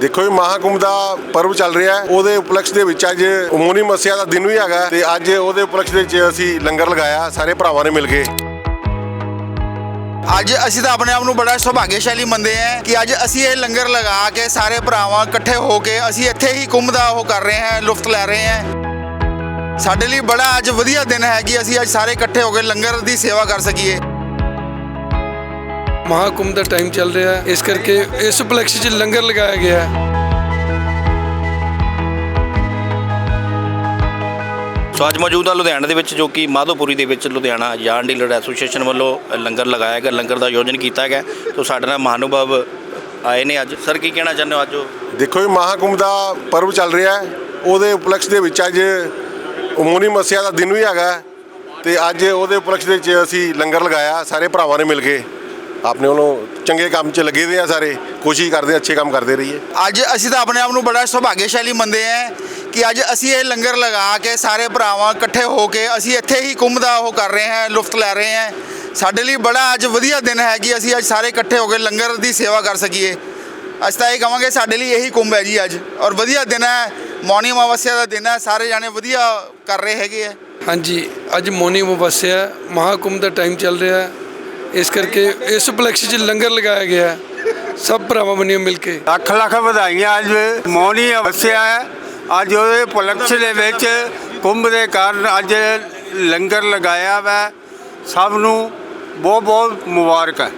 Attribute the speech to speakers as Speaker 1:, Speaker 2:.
Speaker 1: ਦੇਖੋ ਜੀ ਮਹਾਕੁੰਭ ਦਾ ਪਰਵ ਚੱਲ ਰਿਹਾ ਹੈ। ਉਹਦੇ ਉਪਲਕਸ਼ ਦੇ ਵਿੱਚ ਅੱਜ ਅਮੋਨੀ ਮੱਸਿਆ ਦਾ ਦਿਨ ਵੀ ਹੈਗਾ ਤੇ ਅੱਜ ਉਹਦੇ ਉਪਲਕਸ਼ ਦੇ ਵਿੱਚ ਅਸੀਂ ਲੰਗਰ ਲਗਾਇਆ, ਸਾਰੇ ਭਰਾਵਾਂ ਨੇ ਮਿਲ ਕੇ।
Speaker 2: ਅੱਜ ਅਸੀਂ ਤਾਂ ਆਪਣੇ ਆਪ ਨੂੰ ਬੜਾ ਸੁਭਾਗਿਆਸ਼ਾਲੀ ਮੰਨਦੇ ਹਾਂ ਕਿ ਅੱਜ ਅਸੀਂ ਇਹ ਲੰਗਰ ਲਗਾ ਕੇ ਸਾਰੇ ਭਰਾਵਾਂ ਇਕੱਠੇ ਹੋ ਕੇ ਅਸੀਂ ਇੱਥੇ ਹੀ ਕੁੰਭ ਦਾ ਉਹ ਕਰ ਰਹੇ ਹਾਂ, ਲੁਫਤ ਲੈ ਰਹੇ ਹਾਂ। ਸਾਡੇ ਲਈ ਬੜਾ ਅੱਜ ਵਧੀਆ ਦਿਨ ਹੈ ਕਿ ਅਸੀਂ ਅੱਜ ਸਾਰੇ ਇਕੱਠੇ ਹੋ ਕੇ ਲੰਗਰ ਦੀ ਸੇਵਾ ਕਰ ਸਕੀਏ।
Speaker 3: ਮਹਾਕੁੰਭ ਦਾ ਟਾਈਮ ਚੱਲ ਰਿਹਾ ਹੈ। ਇਸ ਕਰਕੇ ਇਸ ਉਪਲਕਸ਼ 'ਚ ਲੰਗਰ ਲਗਾਇਆ ਗਿਆ ਹੈ।
Speaker 4: ਸੋ ਅੱਜ ਮੌਜੂਦ ਲੁਧਿਆਣਾ ਦੇ ਵਿੱਚ ਜੋ ਕਿ ਮਾਧੋਪੁਰੀ ਦੇ ਵਿੱਚ ਲੁਧਿਆਣਾ ਯਾਰਡ ਡੀਲਰ ਐਸੋਸੀਏਸ਼ਨ ਵੱਲੋਂ ਲੰਗਰ ਲਗਾਇਆ ਗਿਆ ਲੰਗਰ ਦਾ ਆਯੋਜਨ ਕੀਤਾ ਗਿਆ। ਸੋ ਸਾਡੇ ਨਾਲ ਮਹਾਨੁਭਾਵ ਆਏ ਨੇ ਅੱਜ। ਸਰ ਕੀ ਕਹਿਣਾ ਚਾਹੁੰਦੇ ਹੋ ਅੱਜ? ਉਹ
Speaker 1: ਦੇਖੋ ਜੀ ਮਹਾਕੁੰਭ ਦਾ ਪਰਵ ਚੱਲ ਰਿਹਾ ਹੈ। ਉਹਦੇ ਉਪਲਕਸ਼ ਦੇ ਵਿੱਚ ਅੱਜ ਅਮੋਨੀ ਮੱਸਿਆ ਦਾ ਦਿਨ ਵੀ ਹੈਗਾ ਤੇ ਅੱਜ ਉਹਦੇ ਉਪਲਕਸ਼ ਦੇ ਵਿੱਚ ਅਸੀਂ ਲੰਗਰ ਲਗਾਇਆ ਸਾਰੇ ਭਰਾਵਾਂ ਨੇ ਮਿਲ ਕੇ। ਆਪਣੇ ਵੱਲੋਂ ਚੰਗੇ ਕੰਮ 'ਚ ਲੱਗੇ ਦੇ ਆ ਸਾਰੇ ਕੋਸ਼ਿਸ਼ ਕਰਦੇ ਅੱਛੇ ਕੰਮ ਕਰਦੇ ਰਹੀਏ।
Speaker 2: ਅੱਜ ਅਸੀਂ ਤਾਂ ਆਪਣੇ ਆਪ ਨੂੰ ਬੜਾ ਸੁਭਾਗਿਆਸ਼ਾਲੀ ਮੰਨਦੇ ਹਾਂ ਕਿ ਅੱਜ ਅਸੀਂ ਇਹ ਲੰਗਰ ਲਗਾ ਕੇ ਸਾਰੇ ਭਰਾਵਾਂ ਇਕੱਠੇ ਹੋ ਕੇ ਅਸੀਂ ਇੱਥੇ ਹੀ ਕੁੰਭ ਦਾ ਉਹ ਕਰ ਰਹੇ ਹਾਂ ਲੁਫਤ ਲੈ ਰਹੇ ਹਾਂ। ਸਾਡੇ ਲਈ ਬੜਾ ਅੱਜ ਵਧੀਆ ਦਿਨ ਹੈ ਕਿ ਅਸੀਂ ਅੱਜ ਸਾਰੇ ਇਕੱਠੇ ਹੋ ਕੇ ਲੰਗਰ ਦੀ ਸੇਵਾ ਕਰ ਸਕੀਏ। ਅਸੀਂ ਤਾਂ ਇਹ ਕਹਾਂਗੇ ਸਾਡੇ ਲਈ ਇਹੀ ਕੁੰਭ ਹੈ ਜੀ ਅੱਜ। ਔਰ ਵਧੀਆ ਦਿਨ ਹੈ ਮੌਨੀ ਅਮਾਵਸਿਆ ਦਾ ਦਿਨ ਹੈ ਸਾਰੇ ਜਾਣੇ ਵਧੀਆ ਕਰ ਰਹੇ ਹੈਗੇ ਆ।
Speaker 3: ਹਾਂਜੀ ਅੱਜ ਮੋਨੀ ਮੁਬੱਸਿਆ ਮਹਾਕੁੰਭ ਦਾ ਟਾਈਮ ਚੱਲ ਰਿਹਾ ਹੈ। ਇਸ ਕਰਕੇ ਇਸ ਉਪਲਕਸ਼ 'ਚ ਲੰਗਰ ਲਗਾਇਆ ਗਿਆ ਹੈ। ਸਭ ਭਰਾਵਾਂ ਬਣੀਓ ਮਿਲ ਕੇ।
Speaker 5: ਲੱਖ ਲੱਖ ਵਧਾਈਆਂ ਅੱਜ ਮੌਨੀ ਵਸਿਆ ਹੈ। ਅੱਜ ਉਹਦੇ ਪੁਲਕਸ਼ ਦੇ ਵਿੱਚ ਕੁੰਭ ਦੇ ਕਾਰਨ ਅੱਜ ਲੰਗਰ ਲਗਾਇਆ ਵੈ। ਸਭ ਨੂੰ ਬਹੁਤ ਬਹੁਤ ਮੁਬਾਰਕ ਹੈ।